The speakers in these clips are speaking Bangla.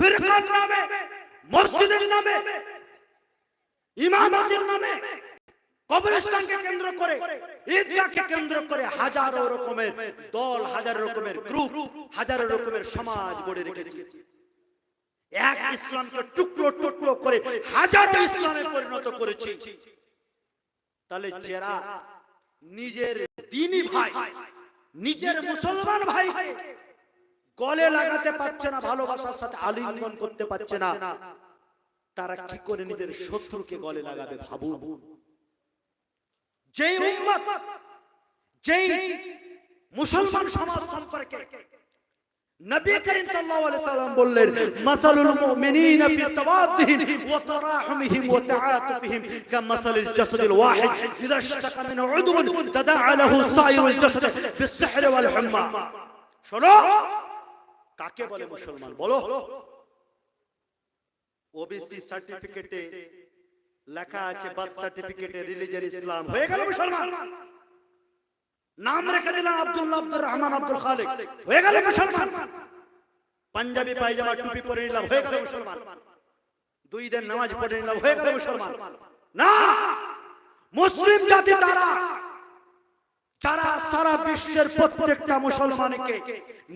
ফিরকার নামে, মসজিদের নামে, ইমামতের নামে, কবরস্থানকে কেন্দ্র করে, ঈদগাহকে কেন্দ্র করে হাজারো রকমের দল, হাজারো রকমের গ্রুপ রকমের সমাজ গড়ে রেখেছে। এক ইসলামকে টুকরো টুকরো করে হাজারো ইসলামে পরিণত করেছে। তাহলে যারা নিজের দিনই ভাই, নিজের মুসলমান ভাইকে গলে লাগাতে পারছে না ভালোবাসার সাথে আলিঙ্গন করতে পারছে না। তারা কি করে নিজের শত্রুকে গলে লাগাবে ভাবুন? যেই উম্মত যেই মুসলমান সমাজ সম্পর্কে নবী করিম সাল্লাল্লাহু আলাইহি সাল্লাম বললেন মাতালুল মুমিনিনা ফি ওয়া তারাহুমিহিম ওয়া তাআতুফিহিম জাসাদিল ওয়াহিদ ইযা ইশতাকা মিন তাদাআ লাহু সাইরুল জাসাদ বিসসহর ওয়াল হুম্মা। শোনো কাকে বলে মুসলমান? বলো। ওবিসি সার্টিফিকেটে লেখা আছে বার্থ সার্টিফিকেটে রিলিজিয়ান ইসলাম হয়ে গেল মুসলমান? নাম রেখে দিলাম আব্দুল্লাহ আব্দুর রহমান আব্দুল খালিক। হয়ে গেল মুসলমান? পাঞ্জাবি পায়জামা টুপি পরে নিলাম। হয়ে গেল মুসলমান? দুই দিন নামাজ পড়ে নিলাম। হয়ে গেল মুসলমান। না! মুসলিম জাতি তারা যারা সারা বিশ্বের প্রত্যেকটা মুসলমানকে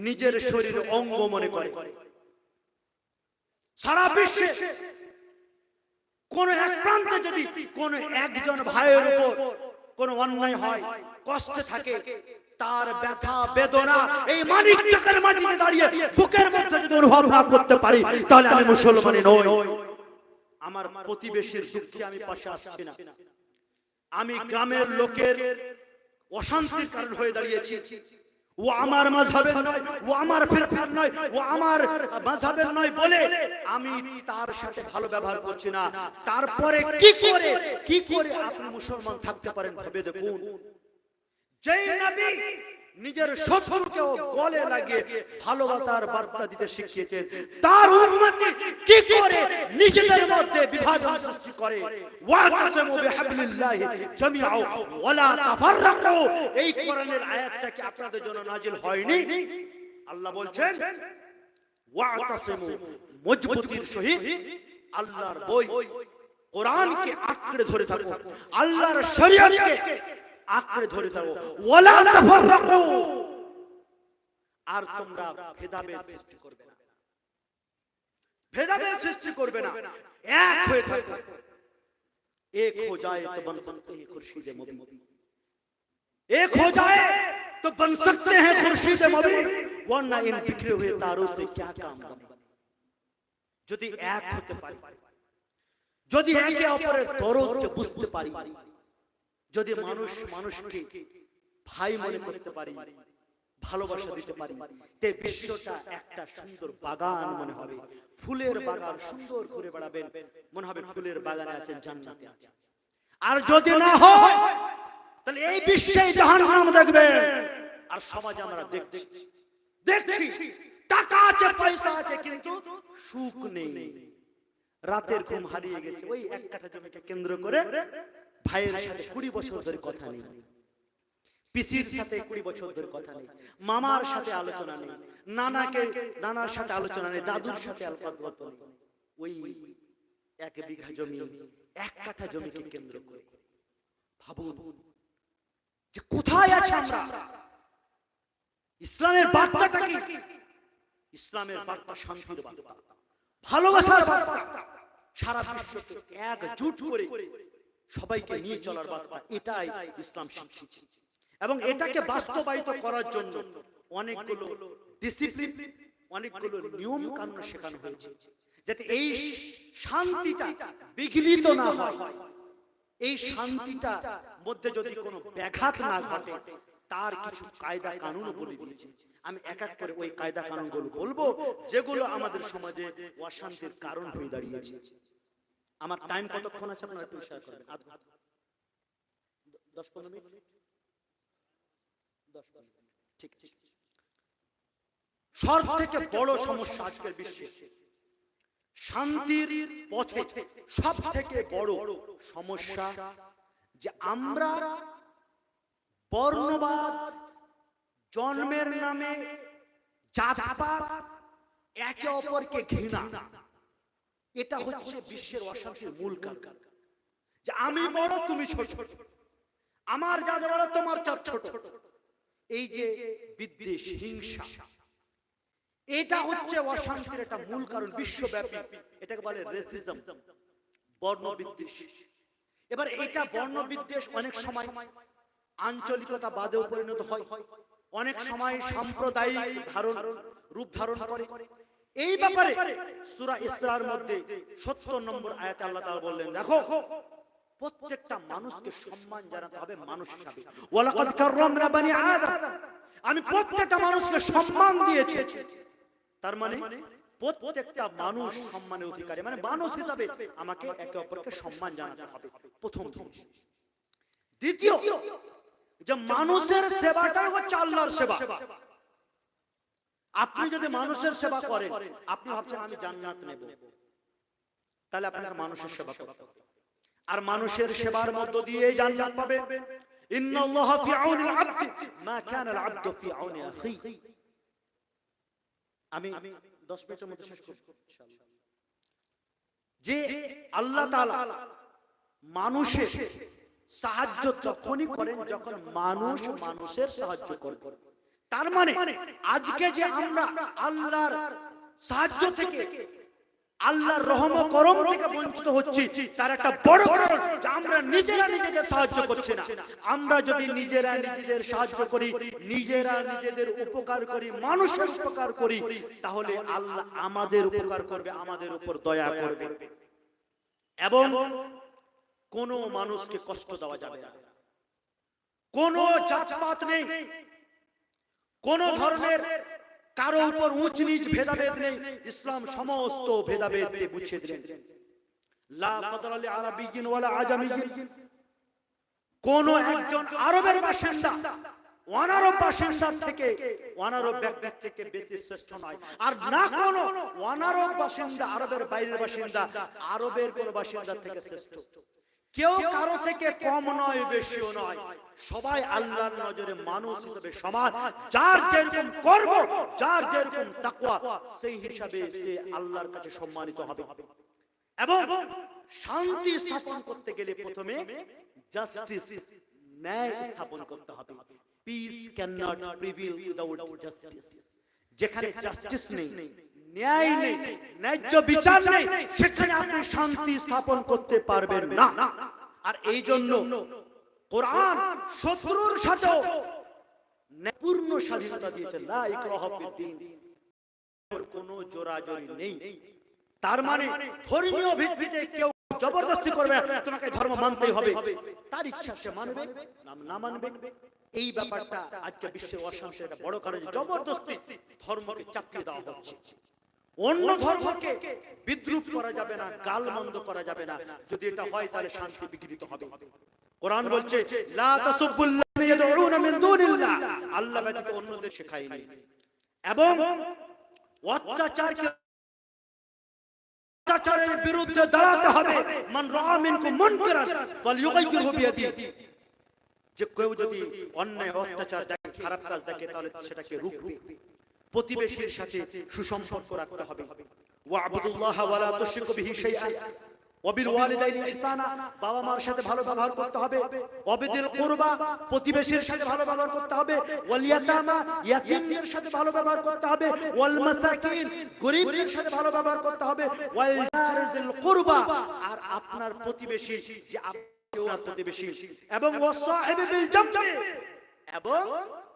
নিজের শরীর অঙ্গ মনে করে। সারা বিশ্বে কোন এক প্রান্তে যদি কোন একজন ভাইয়ের উপর কোন অন্যায় হয়, কষ্টে থাকে, তার ব্যথা, বেদনা এই মানিক চকের মাটিতে দাঁড়িয়ে বুকের মধ্যে যদি অনুভব না করতে পারি, তাহলে আমি মুসলমানই নই। আমার প্রতিবেশীর দুঃখে আমি পাশে আসছি না। আমি গ্রামের লোকের অশান্তির কারণ হয়ে দাঁড়িয়েছি। ও আমার মাঝহের নয় ও আমার ফেরফার নয় ও আমার মাঝহের নয় বলে আমি তার সাথে ভালো ব্যবহার করছি না। তারপরে কি করে? কি করে আপনি মুসলমান থাকতে পারেন ভেবে দেখুন। যেই নবী নিজের শত্রুকেও গলে লাগিয়ে ভালোবাসার বার্তা দিতে শিখিয়েছেন। তার উম্মতি কি করে নিজেদের মধ্যে বিভাজন সৃষ্টি করে? এই কোরআনের আয়াতটা কি আপনাদের জন্য নাজিল হয়নি। আল্লাহ বলছেন ওয়াতাসামু মজবুতির সহিত আল্লাহর বই কোরআনকে আঁকড়ে ধরে থাকো আল্লাহর শরীয়তকে আঁকড়ে ধরে থাকো ওয়ালা তাফাররাকু আর তোমরা ভেদাভেদ সৃষ্টি করবে না ভেদাভেদ সৃষ্টি করবে না এক হয়ে থাকো এক हो जाए तो बन सकते हैं खुर्शीद मुबीन एक हो जाए तो बन सकते हैं खुर्शीद मुबीन वरना इन बिखरे हुए तारों से क्या काम बने যদি এক হতে পারি যদি একে অপরের দরদকে বুঝতে পারি যদি মানুষ মানুষকে ভাই মনে করতে পারি ভালোবাসা দিতে পারি তে বিশ্বটা একটা সুন্দর বাগান মনে হবে। ফুলের বাগান সুন্দর ঘুরে বেড়াবেন মনে হবে ফুলের বাগানে আছেন জান্নাতে আছেন আর যদি না হয় তাহলে এই বিশ্বে জাহান্নাম দেখবেন। আর সমাজে আমরা দেখছি। দেখছি। টাকা আছে পয়সা আছে কিন্তু সুখ নেই। রাতের ঘুম হারিয়ে গেছে। ওই এক কাঠা জমিকে কেন্দ্র করে ভাইয়ের সাথে কুড়ি বছর ধরে কথা নেই। পিসির সাথে কুড়ি বছর ধরে কথা নেই। মামার সাথে আলোচনা নেই। নানাকে, নানার সাথে আলোচনা নেই। দাদুর সাথে আলোচনা ওই এক বিঘা জমি, এক কাঠা জমিকে কেন্দ্র করে। ভাবুন যে কোথায় আছে আমরা? ইসলামের বার্তাটা কি? ইসলামের বার্তা, শান্তির বার্তা। ভালোবাসার বার্তা। সারা বিশ্বকে একজুট করে সবাইকে নিয়ে চলার বার্তা এটাই ইসলাম শিখিয়েছে এবং এটাকে বাস্তবায়িত করার জন্য অনেকগুলো ডিসিপ্লিন অনেকগুলো নিয়ম কানুন শেখানো হয়েছে যাতে এই শান্তিটা বিঘ্নিত না হয়। এই শান্তিটা মধ্যে যদি কোনো ব্যাঘাত না ঘটে তার কিছু কায়দা কানুন বলে দিয়েছে। আমি এক এক করে ওই কায়দা কানুনগুলো বলব যেগুলো আমাদের সমাজে অশান্তির কারণ হয়ে দাঁড়িয়েছে। আমার টাইম কতক্ষণ আছে আপনারা একটু শেয়ার করবেন। দশ পনেরো মিনিট? দশ পনেরো মিনিট। ঠিক ঠিক। সব থেকে বড় সমস্যা আজকের বিশ্বে। শান্তির পথে সব থেকে বড় সমস্যা যে আমরা বর্ণবাদ জন্মের নামে জাতপাত একে অপরকে ঘৃণা। এটা হচ্ছে বিশ্বের অশান্তির মূল কারণ। যে আমি বড় তুমি ছোট। আমার যা বড় তোমার চাপ ছোট। এই যে বিদ্বেষ হিংসা। এটা হচ্ছে অশান্তির একটা মূল কারণ বিশ্বব্যাপী। এটাকে বলে রেসিজম বর্ণ বিদ্বেষ। এবার এটা বর্ণ বিদ্বেষ অনেক সময় আঞ্চলিকতা বাদেও পরিণত হয়। অনেক সময় সাম্প্রদায়িক ধারণ রূপ ধারণ করে। এই ব্যাপারে সূরা ইসরার মধ্যে 70 নম্বর আয়াতে আল্লাহ তাআলা বললেন দেখো প্রত্যেকটা মানুষকে সম্মান জানাতে হবে মানুষ হিসাবে। ওয়ালাকাদ কাররামনা বানি আদম। আমি প্রত্যেকটা মানুষকে সম্মান দিয়েছি। তার মানে প্রত্যেকটা মানুষ সম্মানের অধিকারী। মানে মানুষ হিসাবে আমাকে একে অপরকে সম্মান জানাতে হবে। প্রথম জিনিস। দ্বিতীয় যে মানুষের সেবাটা হচ্ছে আল্লাহর সেবা। আপনি যদি মানুষের সেবা করেন আপনি ভাবছেন আমি জান্নাত নেব। তাহলে আপনাকে মানুষের সেবা করতে হবে। আর মানুষের সেবার মধ্য দিয়ে জান্নাত পাবে ইন্নাল্লাহ ফি আউনিল আবদি। মা কানা আল আবদু ফি আউনি আখি। আমি 10 মিনিটের মধ্যে শেষ করব ইনশাআল্লাহ। যে আল্লাহ তাআলা মানুষের সাহায্য তখনই করেন যখন মানুষ মানুষের সাহায্য করে তার মানে আজকে যে আমরা আল্লাহর সাহায্য থেকে আল্লাহর রহম করম থেকে বঞ্চিত হচ্ছি। তার একটা বড় কারণ যে আমরা নিজেরা নিজেদের সাহায্য করছি না। আমরা যদি নিজেরা নিজেদের সাহায্য করি নিজেরা নিজেদের উপকার করি মানুষের উপকার করি তাহলে আল্লাহ আমাদের উপকার করবে আমাদের উপর দয়া করবে। এবং কোন মানুষকে কষ্ট দেওয়া যাবে না। কোন জাতপাত নেই। কোন ধরনের কারও উপর উঁচ নিচ ভেদাভেদ নেই। ইসলাম সমস্ত ভেদাভেদকে বুঝিয়ে দিলেন। লা ফাদলা লি আরাবিয়্যিন ওয়ালা আজামিয়্যিন। কোন একজন আরবের বাসিন্দা অনারব বাসিন্দার থেকে অনারব ব্যক্তির থেকে বেশি শ্রেষ্ঠ নয়। আর না কোন অনারব বাসিন্দা আরবের বাইরের বাসিন্দা আরবের কোন বাসিন্দার থেকে শ্রেষ্ঠ। কেউ কারও থেকে কম নয় বেশিও নয়। সবাই আল্লাহর নজরে মানুষ হিসেবে সমান। যার যেরকম কর্ম যার যেরকম তাকওয়া সেই হিসাবে সে আল্লাহর কাছে সম্মানিত হবে। এবং শান্তি স্থাপন করতে গেলে প্রথমে জাস্টিস ন্যায় স্থাপন করতে হবে। Peace can not prevail without justice যেখানে জাস্টিস নেই ন্যায় নেই ন্যায্য বিচার নেই সেখানে আপনি শান্তি স্থাপন করতে পারবেন না। আর এই জন্য কোরআন শত্রুর সাথেও পূর্ণ স্বাধীনতা দিয়েছে লা ইকরাহা ফিদ্দিন কোনো জোরাজোরি নেই। তার মানে ধর্মীয় ভিত্তিতে কেউ জবরদস্তি করবে তোমাকে ধর্ম মানতেই হবে। তার ইচ্ছা সে মানবে না- না মানবে। এই ব্যাপারটা আজকে বিশ্বের অশান্তির একটা বড় কারণ জবরদস্তি ধর্মকে চাপিয়ে দেওয়া হচ্ছে। অন্য ধর্মকে বিদ্রুপ করা যাবে না গালমন্দ করা যাবে না যদি এটা হয় তাহলে শান্তি বিঘ্নিত হবে কোরআন বলছে লা তাসুবুল্লাযিনা ইয়াদউনা মিন দুনিল্লাহ আল্লাহ ব্যতীত অন্যদের শেখায়নি এবং অত্যাচারকে অত্যাচারের বিরুদ্ধে দাঁড়াতে হবে। মান রাআ মিনকুম মুনকারান ফালইউগাইয়িরহু বিয়াদিহি যে কেউ যদি অন্যায় অত্যাচার দেখে খারাপ কাজ দেখে তাহলে সেটাকে রুখবে প্রতিবেশীর সাথে সুসম্পর্ক রাখতে হবে। ওয়াবুদুল্লাহ ওয়ালা তুশরিকু বিহি শাইআন। ওয়াবিল ওয়ালিদাইনি ইহসানা। বাবা মার সাথে ভালো ব্যবহার করতে হবে। ওয়াবিদিল কুরবা প্রতিবেশীর সাথে ভালো ব্যবহার করতে হবে। ওয়াল ইয়াতামা ইয়াতীমদের সাথে ভালো ব্যবহার করতে হবে। ওয়াল মাসাকিন গরীবদের সাথে ভালো ব্যবহার করতে হবে। ওয়াল জারিদিল কুরবা। আর আপনার প্রতিবেশী যে আপনার প্রতিবেশী। এবং এবং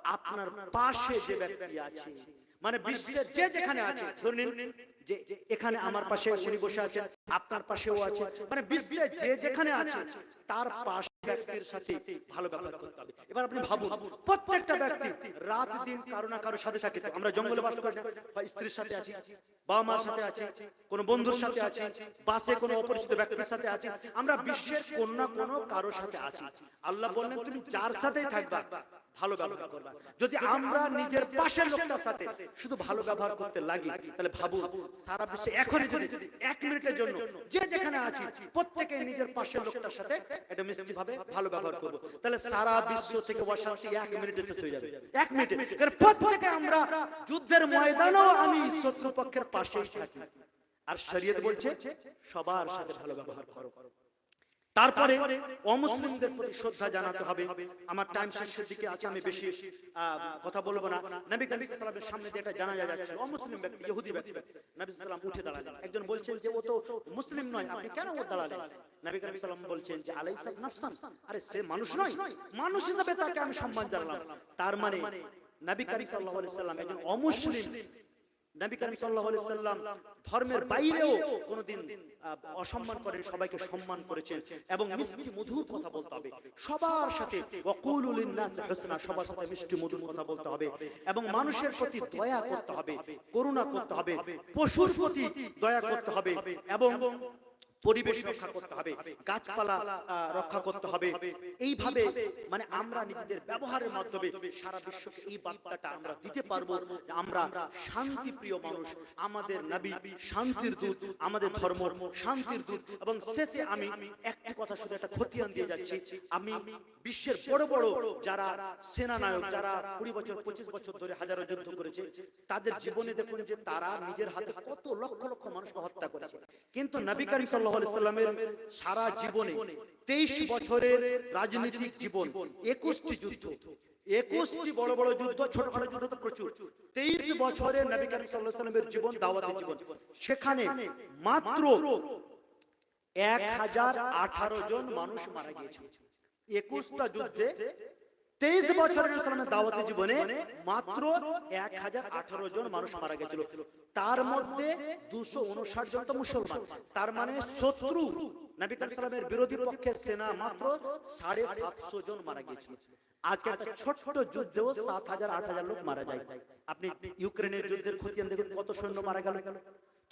আপনার পাশে যে ব্যক্তি আছে। মানে বিশ্বের যে যেখানে আছে ধরে নিন যে এখানে আমার পাশে উনি বসে আছেন আপনার পাশেও আছে। মানে বিশ্বে যে যেখানে আছে তার পাশে ব্যক্তির সাথে ভালো ব্যবহার করতে হবে। এবার আপনি ভাবুন প্রত্যেকটা ব্যক্তি রাত দিন কারও না কারোর সাথে থাকে। আমরা জঙ্গলে বাস করি হয় স্ত্রীর সাথে আছি বাবা মার সাথে আছি কোনো বন্ধুর সাথে আছি বাসে কোনো অপরিচিত ব্যক্তির সাথে আছি। আমরা বিশ্বের কোন না কোনো কারোর সাথে আছি। আল্লাহ বললেন তুমি যার সাথেই থাকবা। ভালো ব্যবহার করবা। যদি আমরা নিজের পাশের লোকটার সাথে শুধু ভালো ব্যবহার করতে লাগি তাহলে ভাবুন সারা বিশ্বে এখনই যদি এক মিনিটের জন্য যে যেখানে আছি প্রত্যেকে নিজের পাশের লোকটার সাথে এটা মিষ্টি ভাবে ভালো ব্যবহার করব। তাহলে সারা বিশ্ব থেকে অশান্তি এক মিনিটে শেষ হয়ে যাবে। এক মিনিটে কারণ প্রত্যেকে আমরা যুদ্ধের ময়দানেও আমি শত্রুপক্ষের পাশেই থাকি। আর শরীয়ত বলছে সবার সাথে ভালো ব্যবহার করো তারপরে অমুসলিমদের প্রতি শ্রদ্ধা জানাতে হবে। আমার টাইম শেষের দিকে আছে আমি বেশি কথা বলব না। নবী করিম সাল্লামের সামনে দিয়ে এটা জানা যাচ্ছে। অমুসলিম ব্যক্তি ইহুদি ব্যক্তি। নবী সাল্লাম উঠে দাঁড়ালেন। একজন বলছেন যে ও তো মুসলিম নয় আপনি কেন ও দাঁড়ালেন? নবী করিম সাল্লাম বলছেন যে আলাইসা নাফসান? আরে সে মানুষ নয়। মানুষ হিসেবে তাকে আমি সম্মান জানালাম। তার মানে নবী করিম সাল্লাল্লাহু আলাইহি সাল্লাম একজন অমুসলিম নবী করিম সাল্লাল্লাহু আলাইহি সাল্লাম ধর্মের বাইরেও কোনোদিন অসম্মান করেন সবাইকে সম্মান করেছেন এবং মিষ্টি মধুর কথা বলতে হবে। সবার সাথে ওয়াকুলু লিন-নাস হুসনা সবার সাথে মিষ্টি মধুর কথা বলতে হবে। এবং মানুষের প্রতি দয়া করতে হবে করুণা করতে হবে পশুর প্রতি দয়া করতে হবে এবং পরিবেশ রক্ষা করতে হবে গাছপালা রক্ষা করতে হবে। এইভাবে মানে আমরা নিজেদের ব্যবহারের মাধ্যমে সারা বিশ্বকে এই বার্তাটা আমরা দিতে পারব আমরা শান্তি প্রিয় মানুষ আমাদের নবী শান্তির দূত আমাদের ধর্ম শান্তির দূত। এবং শেষে আমি একটা কথা শুধু একটা খতিয়ান দিয়ে যাচ্ছি। আমি বিশ্বের বড় বড় যারা সেনানায়ক যারা কুড়ি বছর পঁচিশ বছর ধরে হাজারো যুদ্ধ করেছে তাদের জীবনে দেখুন যে তারা নিজের হাতে কত লক্ষ লক্ষ মানুষকে হত্যা করেছে কিন্তু নবী করিম সাল্লামের সারা জীবনে তেইশ বছরের রাজনৈতিক জীবন, একুশটি যুদ্ধ। একুশটি বড় বড় যুদ্ধ ছোটখাটো যুদ্ধ তো প্রচুর। তেইশ বছরের নবী করিম সাল্লামের জীবন দাওয়াতের জীবন। সেখানে মাত্র এক হাজার আঠারো জন মানুষ মারা গিয়েছে। একুশটা যুদ্ধে তেইশ বছরের ইসলামের দাওয়াতি জীবনে মাত্র এক হাজার আঠারো জন মানুষ মারা গেছিল। তার মধ্যে দুশো উনষাট জন তো মুসলমান। তার মানে শত্রু নবী করিম সাল্লামের বিরোধী পক্ষের সেনা মাত্র সাড়ে সাতশো জন মারা গিয়েছিল। আজকে একটা ছোট্ট যুদ্ধেও সাত হাজার আট হাজার লোক মারা যায়। আপনি ইউক্রেনের যুদ্ধের খতিয়ান দেখুন কত সৈন্য মারা গেল।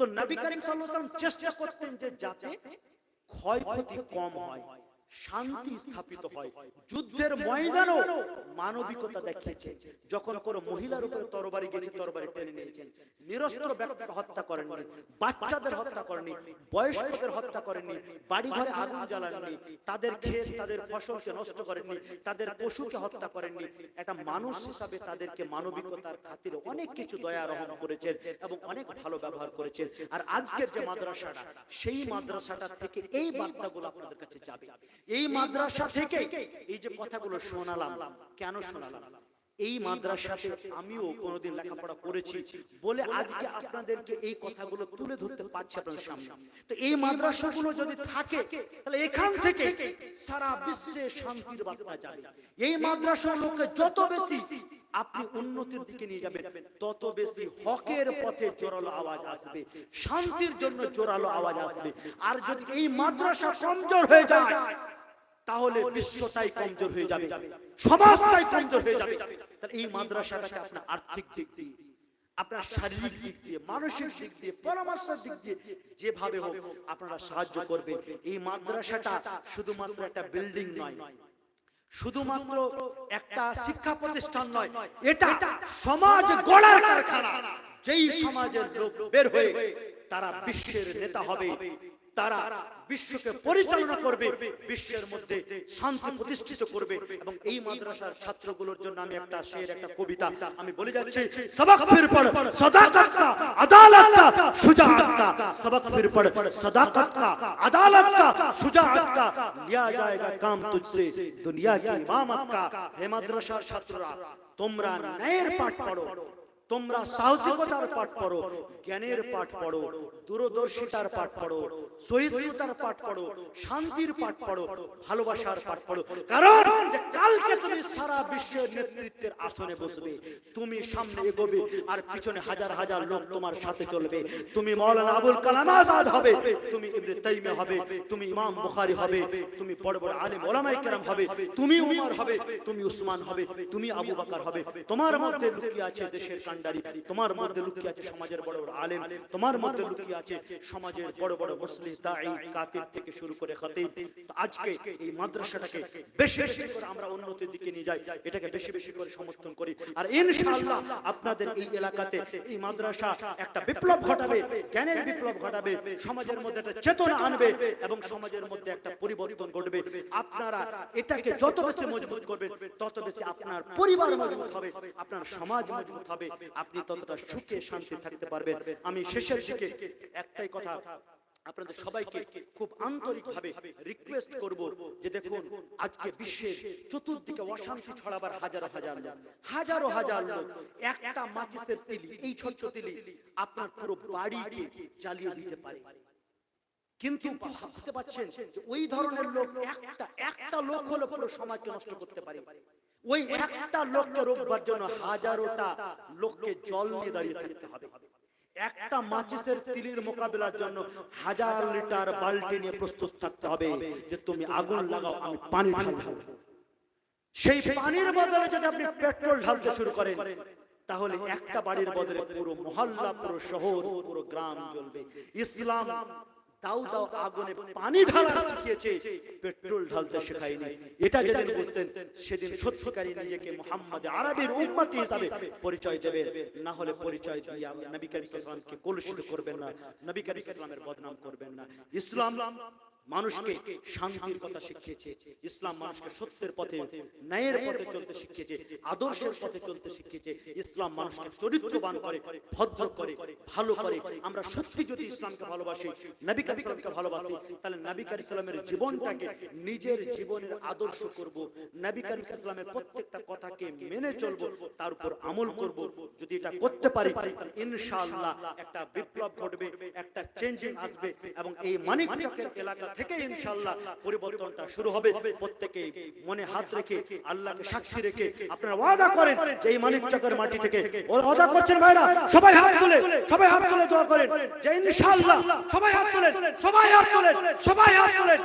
তো নবী করিম ওয়াসাল্লাম চেষ্টা করতেন যে যাতে ক্ষয়ক্ষতি কম হয়। শান্তি স্থাপিত হয়। যুদ্ধের ময়দানও মানবিকতা দেখিয়েছে। যখন কোনো মহিলার উপরে তরবারি গেছে তরবারি টেনে নিয়েছেন। নিরস্ত্র ব্যক্তিকে হত্যা করেননি। বাচ্চাদের হত্যা করেননি। বয়স্কদের হত্যা করেননি। বাড়ি ঘরে আগুন জ্বালাননি। তাদের ক্ষেত তাদের ফসলকে নষ্ট করেননি। তাদের পশুকে হত্যা করেননি। একটা মানুষ হিসাবে তাদেরকে মানবিকতার খাতিরে অনেক কিছু দয়া রহম করেছেন এবং অনেক ভালো ব্যবহার করেছেন। আর আজকের যে মাদ্রাসাটা সেই মাদ্রাসাটা থেকে এই বার্তাগুলো আপনাদের কাছে যাবে এই মাদ্রাসা থেকে এই যে কথাগুলো শোনালাম কেন শোনালাম? এই মাদ্রাসাতে আমিও কোনোদিন লেখাপড়া করেছি বলে আজকে আপনাদেরকে এই কথাগুলো তুলে ধরতে পারছি আপনাদের সামনে। তো এই মাদ্রাসাগুলো যদি থাকে তাহলে এখান থেকে সারা বিশ্বে শান্তির বার্তা যাবে। এই মাদ্রাসাগুলোকে যত বেশি আপনি উন্নতির দিকে নিয়ে যাবেন তত বেশি হকের পথে জোরালো আওয়াজ আসবে শান্তির জন্য জোরালো আওয়াজ আসবে। আর যদি এই মাদ্রাসা কমজোর হয়ে যায় তাহলে বিশ্বটাই কমজোর হয়ে যাবে। সমাজটাই কমজোর হয়ে যাবে। তাহলে এই মাদ্রাসাটাকে আপনার আর্থিক দিক দিয়ে আপনার শারীরিক দিক দিয়ে মানসিক দিক দিয়ে পরামর্শের দিক দিয়ে যেভাবে হোক আপনারা সাহায্য করবেন। এই মাদ্রাসাটা শুধুমাত্র একটা বিল্ডিং নয়। শুধুমাত্র একটা শিক্ষা প্রতিষ্ঠান নয়। এটা সমাজ গড়ার কারখানা। যেই সমাজের লোক বের হয়ে তারা বিশ্বের নেতা হবে। তারা বিশ্বকে পরিচালনা করবে বিশ্বের মধ্যে শান্তি প্রতিষ্ঠিত করবে এবং এই মাদ্রাসার ছাত্রগুলোর জন্য আমি একটা শের একটা কবিতা আমি বলে যাচ্ছি সবক ফির পড় সদাকত কা আদালত কা শুজাআত কা सबक फिर पढ़ सदाकत का अदालत का शुजाअत का लिया जाएगा काम तुझसे दुनिया की इमामत का হে মাদ্রাসার ছাত্ররা তোমরা ন্যায়ের পাঠ পড়ো তোমরা সাহসিকতার পাঠ পড়ো, জ্ঞানের পাঠ পড়ো, দূরদর্শিতার পাঠ পড়ো, সহিষ্ণুতার পাঠ পড়ো, শান্তির পাঠ পড়ো, ভালোবাসার পাঠ পড়ো। কারণ যে কালকে তুমি সারা বিশ্বের নেতৃত্বের আসনে বসবে, তুমি সামনে এগোবে আর পিছনে হাজার হাজার লোক তোমার সাথে চলবে। তুমি মৌলানা আবুল কালাম আজাদ হবে, তুমি ইবনে তাইমিয়া হবে, তুমি ইমাম বুখারী হবে, তুমি বড় বড় আলেম ওলামায়ে কেরাম হবে, তুমি উমর হবে, তুমি উসমান হবে, তুমি আবু বকর হবে। তোমার মধ্যে লুকিয়ে আছে দেশের ভান্ডারী তোমার মধ্যে লুকিয়ে আছে সমাজের বড় বড় আলেম, তোমার মধ্যে লুকিয়ে আছে সমাজের বড় বড় মুসলিম দাঈ কাতিব থেকে শুরু করে খতিব। আজকে এই মাদ্রাসাটাকে বেশি বেশি করে আমরা উন্নতির দিকে নিয়ে যাই, এটাকে বেশি বেশি করে সমর্থন করি। আর ইনশাআল্লাহ আপনাদের এই এলাকাতে এই মাদ্রাসা একটা বিপ্লব ঘটাবে, জ্ঞানের বিপ্লব ঘটাবে, সমাজের মধ্যে একটা চেতনা আনবে এবং সমাজের মধ্যে একটা পরিবর্তন ঘটবে। আপনারা এটাকে যত বেশি মজবুত করবেন, তত বেশি আপনার পরিবার মজবুত হবে, আপনার সমাজ মজবুত হবে আপনি ততটা সুখে শান্তি থাকতে পারবেন। আমি শেষের দিকে একটাই কথা আপনাদের সবাইকে খুব আন্তরিকভাবে রিকোয়েস্ট করব যে দেখুন আজকে বিশ্বের চতুর্দিকে অশান্তি ছড়াবার হাজারো হাজার লোক হাজারো হাজার লোক একটা মাচিসের তিলি এই ছোট্ট তিলি আপনার পুরো বাড়িকে জ্বালিয়ে দিতে পারে। কিন্তু ভাবতে পাচ্ছেন যে ওই ধরনের লোক একটা একটা লোক হলো পুরো সমাজকে নষ্ট করতে পারে। ওই একটা লোককে রোববার জন্য হাজারোটা লোককে জল নিয়ে দাঁড়িয়ে থাকতে হবে। একটা মাচিসের তিলির মোকাবিলার জন্য হাজার লিটার বালতি নিয়ে প্রস্তুত থাকতে হবে যে তুমি আগুন লাগাও, আমি পানি ঢালবো। সেই পানির বদলে যদি আপনি পেট্রোল ঢালতে শুরু করেন, তাহলে একটা বাড়ির বদলে পুরো মহল্লা, পুরো শহর, পুরো গ্রাম জ্বলবে। ইসলাম দাও তাও আগুনে পানি ঢালা শিখিয়েছে পেট্রোল ঢালতে শেখায়নি। এটা যেদিন বুঝতেন সেদিন সত্যিকারী নিজেকে মোহাম্মদ আরবের উম্মতি হিসাবে পরিচয় দেবে না হলে পরিচয় দিয়ে নবী করিম সাল্লাল্লাহু কলুষিত করবেন না নবী করিম সাল্লামের বদনাম করবেন না। ইসলাম মানুষকে শান্তির কথা শিখিয়েছে ইসলাম মানুষকে সত্যের পথে ন্যায়ের পথে চলতে শিখিয়েছে আদর্শের পথে চলতে শিখিয়েছে ইসলাম মানুষকে চরিত্রবান করে ভদ্র করে ভালো করে। আমরা সত্যি যদি ইসলামকে ভালোবাসি নবী ইসলামকে ভালোবাসি তাহলে নবী করিম ইসলামের জীবনটাকে নিজের জীবনের আদর্শ করব। নবী করিম ইসলামের প্রত্যেকটা কথাকে মেনে চলব তার উপর আমল করব। যদি এটা করতে পারি ইনশাআল্লাহ একটা বিপ্লব ঘটবে একটা চেঞ্জিং আসবে এবং এই মানিক চকের এলাকা থেকে ইনশাআল্লাহ পরিবর্তনটা শুরু হবে। প্রত্যেকে মনে হাত রেখে আল্লাহকে সাক্ষী রেখে আপনারা ওয়াদা করেন যে এই মানিক চকের মাটি থেকে। ওয়াদা করছেন ভাইরা সবাই হাত তুলে সবাই হাত তুলে দোয়া করেন যে ইনশাআল্লাহ সবাই হাত তুলেন সবাই হাত তুলেন সবাই হাত তুলেন।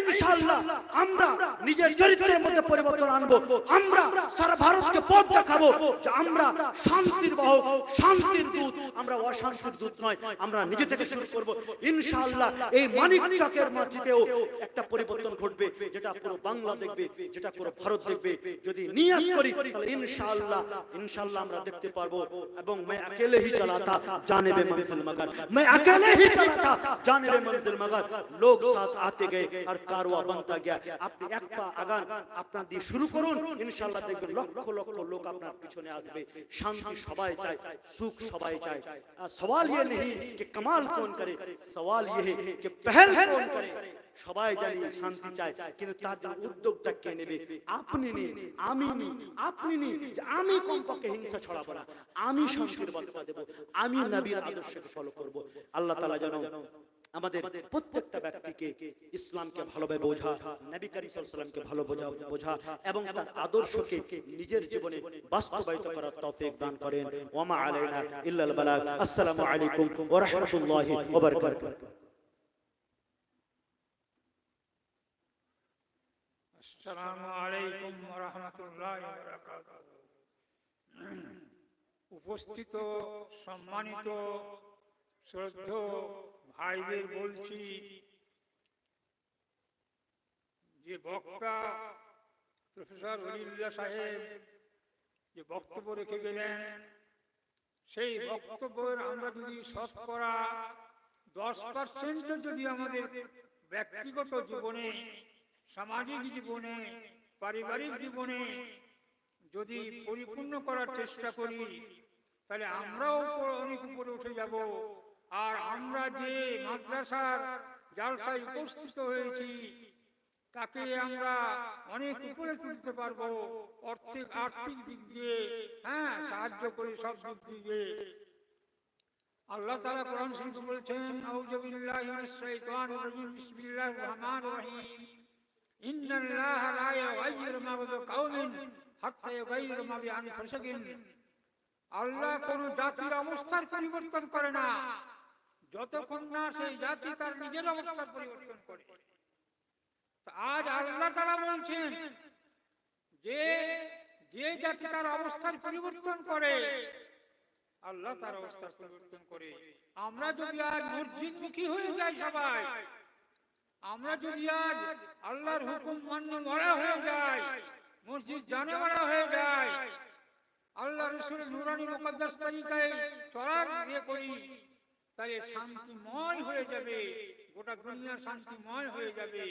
ইনশাআল্লাহ আমরা নিজের চরিত্রের মধ্যে পরিবর্তন আনব। আমরা সারা ভারতকে পথ দেখাবো যে আমরা শান্তির বাহক শান্তির দূত আমরা অশান্তির দূত নয় আমরা নিজে থেকে শুরু করব ইনশাআল্লাহ এই মানিক চকের মাটিতেও একটা পরিবর্তন ঘটবে যেটা পুরো বাংলা দেখবে যেটা পুরো ভারত দেখবে যদি নিয়ত করি তাহলে ইনশাআল্লাহ ইনশাআল্লাহ আমরা দেখতে পারবো এবং मैं अकेले ही चला था जाने में मंजिल मगर मैं अकेले ही चला था जाने में मंजिल मगर लोग साथ आते गए और कारवा बनता गया আপনি এক পা আগান আপনার দিয়ে শুরু করুন ইনশাআল্লাহ দেখবেন লক্ষ লক্ষ লোক আপনার পিছনে আসবে শান্তি সবাই চায় সুখ সবাই চায় আর সওয়াল ये नहीं कि कमाल कौन करे सवाल ये है कि पहल कौन करे সবাই জানি শান্তি চায় কিন্তু তার জন্য উদ্যোগটা কে নেবে? আপনি নিন আমি নি আপনি নিন যে আমি কমপক্ষে হিংসা ছড়াবো না। আমি শান্তির বার্তা দেব। আমি নবীর আদর্শকে ফলো করব। আল্লাহ তাআলা যেন আমাদের প্রত্যেকটা ব্যক্তিকে ইসলামকে ভালোভাবে বোঝা নবী করিম সাল্লাল্লাহু আলাইহি সাল্লামকে ভালো বোঝা বোঝা এবং তার আদর্শকে নিজের জীবনে বাস্তবায়িত করার তৌফিক দান করেন। ওমা আলাইনা ইল্লাল বালাগ। আসসালামু আলাইকুম ওয়া রাহমাতুল্লাহি ওয়া বারাকাতুহু উপস্থিত সম্মানিত শ্রদ্ধ ভাইদের বলছি যে বক্তা প্রফেসর অলিউল্লাহ সাহেব যে বক্তব্য রেখে গেলেন, সেই বক্তব্যের আমরা যদি শতকরা দশ পার্সেন্ট যদি আমাদের ব্যক্তিগত জীবনে সামাজিক জীবনে পারিবারিক জীবনে যদি পরিপূর্ণ করার চেষ্টা করি তাহলে আমরাও অনেক উপরে উঠে যাব। আর আমরা যে মাদ্রাসার জালসায় উপস্থিত হয়েছি তাকে আমরা অনেক উপরে তুলতে পারব অর্থিক আর্থিক দিক দিয়ে হ্যাঁ সাহায্য করি সব দিক দিয়ে। আল্লাহ তাআলা কোরআন শরীফে বলছেন আউযু বিল্লাহি মিনাশ রাজিম বিসমিল্লাহির রহমানির রহিম। ইন্নাল্লাহা লা ইউগাইয়িরু মা বিকাউমিন হাত্তা ইউগাইয়িরু মা বিআনফুসিহিম। আল্লাহ কোন জাতির অবস্থার পরিবর্তন করে না। যতক্ষণ না সেই জাতি তার নিজের অবস্থার পরিবর্তন করে। আজ আল্লাহ তারা বলছেন যে যে জাতি তার অবস্থার পরিবর্তন করে, আল্লাহ তার অবস্থা পরিবর্তন করে। আমরা যদি আজ মসজিদ মুখী হয়ে যাই সবাই আমরা যদি আজ আল্লাহর হুকুম মান্য মরা হয়ে যায় মসজিদ জানে মারা হয়ে যায় আল্লাহ রসুল নুরানি মুকদ্দাস তরিকায় চলার ইয়ে করি, তাহলে শান্তিময় হয়ে যাবে, গোটা দুনিয়া শান্তিময় হয়ে যাবে।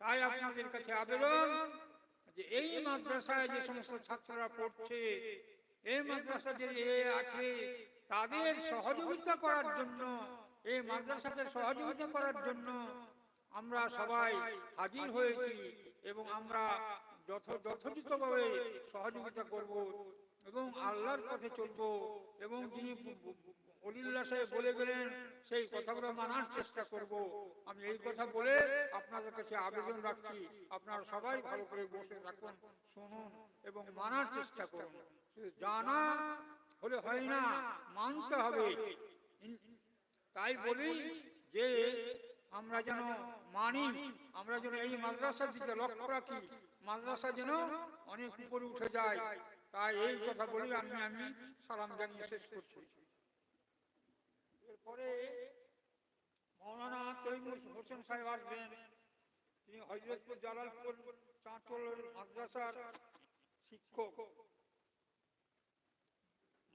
তাই আপনাদের কাছে আবেদন যে এই মাদ্রাসায় যে সমস্ত ছাত্ররা পড়ছে, এই মাদ্রাসা যে আছে, তাদের সহযোগিতা করার জন্য, এই মাদ্রাসাকে সহযোগিতা করার জন্য আমরা সবাই হাজির হয়েছি এবং আমরা যথ- যথোচিতভাবে সহযোগিতা করব এবং আল্লাহর পথে চলব এবং যিনি অলিল্লাহ সাহেব বলে গেলেন সেই কথাগুলো মানার চেষ্টা করব। আমি এই কথা বলে আপনাদের কাছে আবেদন রাখছি। আপনারা সবাই ভালো করে বসে থাকুন শুনুন এবং মানার চেষ্টা করুন। জানা হলে হয় না মানতে হবে। তাই বলি যে আমরা যেন মানি আমরা যেন এই মাদ্রাসার দিকে লক্ষ্য রাখি। মাদ্রাসা যেন অনেক উপরে উঠে যায়। তাই এই কথা বলি আমি আমি সালাম জানিয়ে শেষ করছি। এরপরে মৌলানা তৈমুর হোসেন সাহেব আসবেন। তিনি হজরতপুর জালালপুর চাঁচলের মাদ্রাসার শিক্ষক।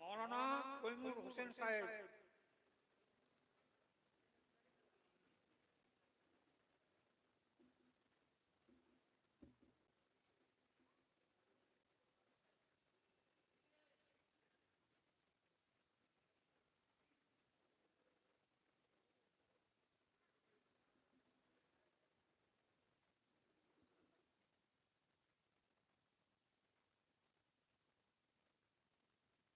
মৌলানা তৈমুর হোসেন সাহেব।